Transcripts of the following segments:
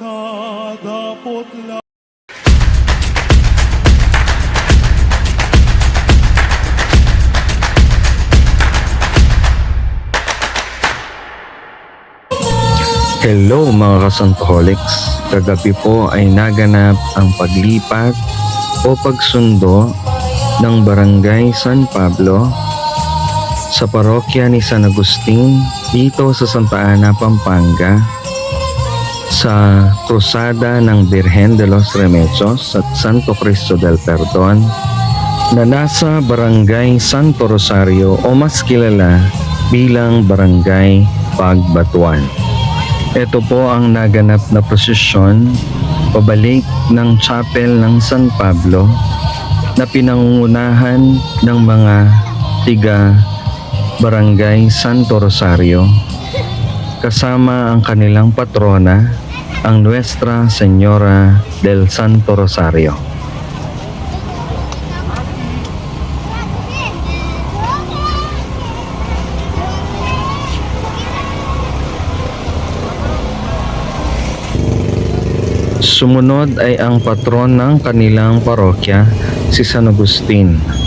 Nuan ka dapot la Hello mga kasantoholics. Kagabi po ay naganap ang paglipat o pagsundo ng Barangay San Pablo sa parokya ni San Agustin dito sa Santa Ana, Pampanga sa krusada ng Birhen de los Remedios at Santo Cristo del Perdon na nasa Barangay Santo Rosario o mas kilala bilang Barangay Pagbatuan. Ito po ang naganap na prosesyon pabalik ng chapel ng San Pablo na pinangungunahan ng mga tiga Barangay Santo Rosario kasama ang kanilang patrona ang Nuestra Señora del Santo Rosario. Sumunod ay ang patron ng kanilang parokya, si San Agustin.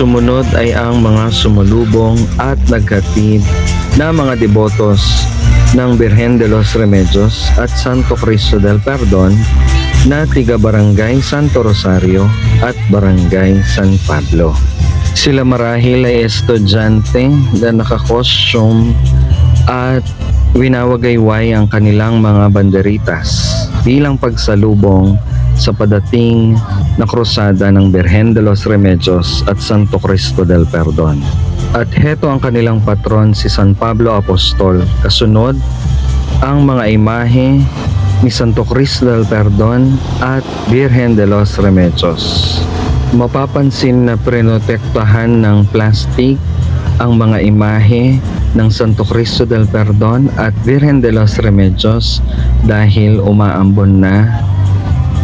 Sumunod ay ang mga sumulubong at naghatid na mga debotos ng Birhen de los Remedios at Santo Cristo del Perdon na tiga Barangay Santo Rosario at Barangay San Pablo. Sila marahil ay estudyante na nakakostyum at winawagayway ang kanilang mga banderitas bilang pagsalubong sa padating na krusada ng Birhen de los Remedios at Santo Cristo del Perdon. At heto ang kanilang patron si San Pablo Apostol. Kasunod, ang mga imahe ni Santo Cristo del Perdon at Virgen de los Remedios. Mapapansin na prinotektahan ng plastic ang mga imahe ng Santo Cristo del Perdon at Virgen de los Remedios dahil umaambon na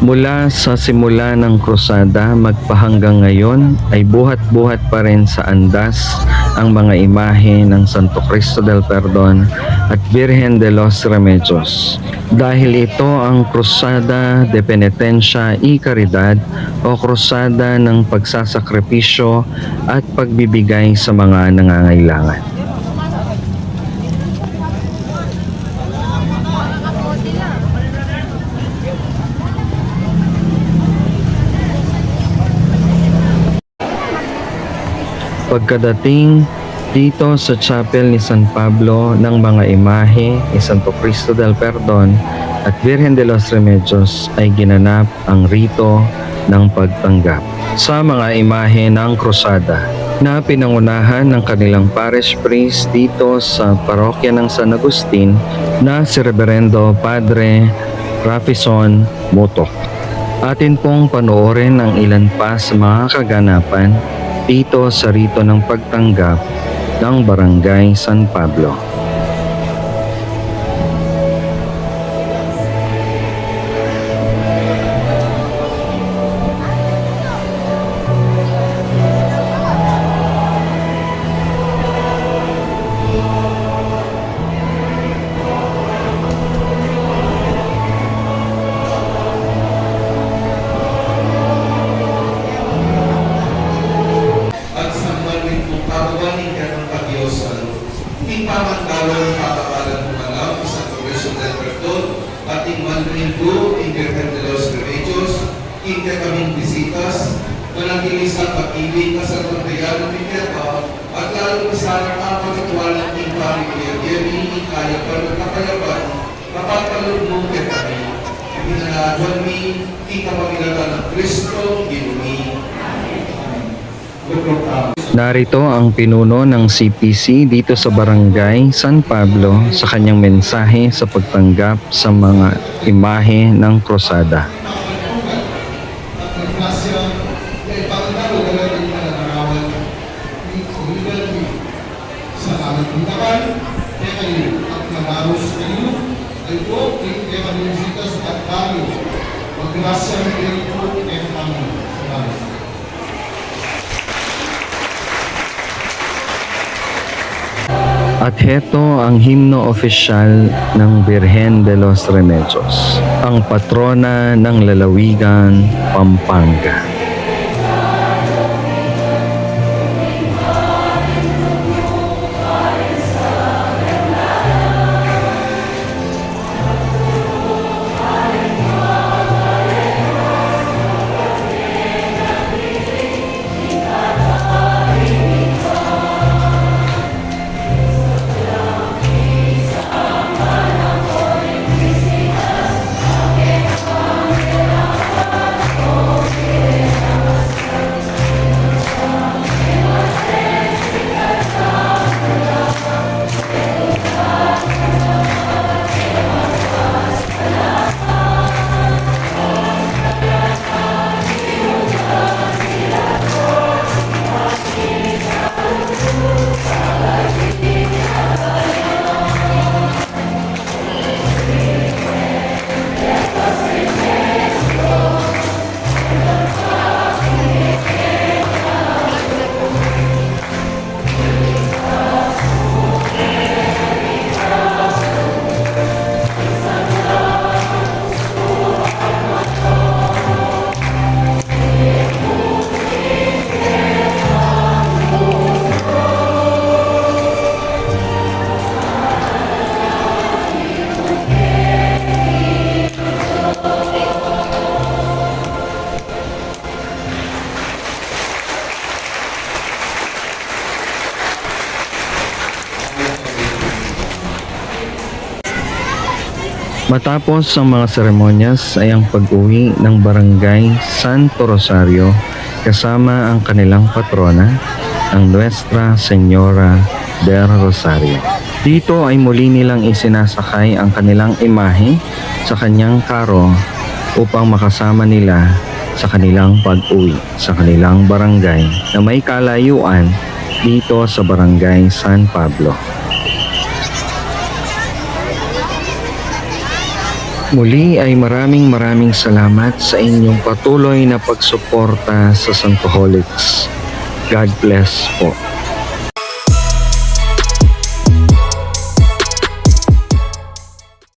Mula sa simula ng krusada magpahanggang ngayon ay buhat-buhat pa rin sa andas ang mga imahe ng Santo Cristo del Perdon at Virgen de los Remedios. Dahil ito ang krusada de penitensya y caridad o krusada ng pagsasakripisyo at pagbibigay sa mga nangangailangan. Pagkadating dito sa chapel ni San Pablo ng mga imahe ni Santo Cristo del Perdon at Virgen de los Remedios ay ginanap ang rito ng pagtanggap sa mga imahe ng krusada na pinangunahan ng kanilang parish priest dito sa parokya ng San Agustin na si Reverendo Padre Rafison Motok. Atin pong panoorin ang ilan pa sa mga kaganapan dito sa rito ng pagtanggap ng Barangay San Pablo. Pagyosan, hindi pamantawan patawalan mo malaw sa Cristo del Perdón, at ingmanuin ko, Ingerhan de los Remedios, hindi kaming bisitas, manatili sa pag-ibig na sa pagbayan ng Pineta, at lalo sa ang pagkatuwalan ng pamilya, yun kaya pa ng kakayaban, mapapalog mo kaya kami. Ibinalawan mi, kita pamilata ng Kristo, ginumi. Narito ang pinuno ng CPC dito sa Barangay San Pablo sa kanyang mensahe sa pagtanggap sa mga imahe ng krusada. sa aming tindakan, kaya kayo at mandados kayo ay po kay Evangelistas at Barrio. Maggrasya ng kayo po kay kami. Salamat. At heto ang himno opisyal ng Birhen de los Remedios, ang patrona ng lalawigan, Pampanga. Matapos ang mga seremonyas ay ang pag-uwi ng barangay Santo Rosario kasama ang kanilang patrona, ang Nuestra Señora del Rosario. Dito ay muli nilang isinasakay ang kanilang imahe sa kanyang karo upang makasama nila sa kanilang pag-uwi sa kanilang barangay na may kalayuan dito sa barangay San Pablo. Muli ay maraming maraming salamat sa inyong patuloy na pagsuporta sa Santoholics. God bless po.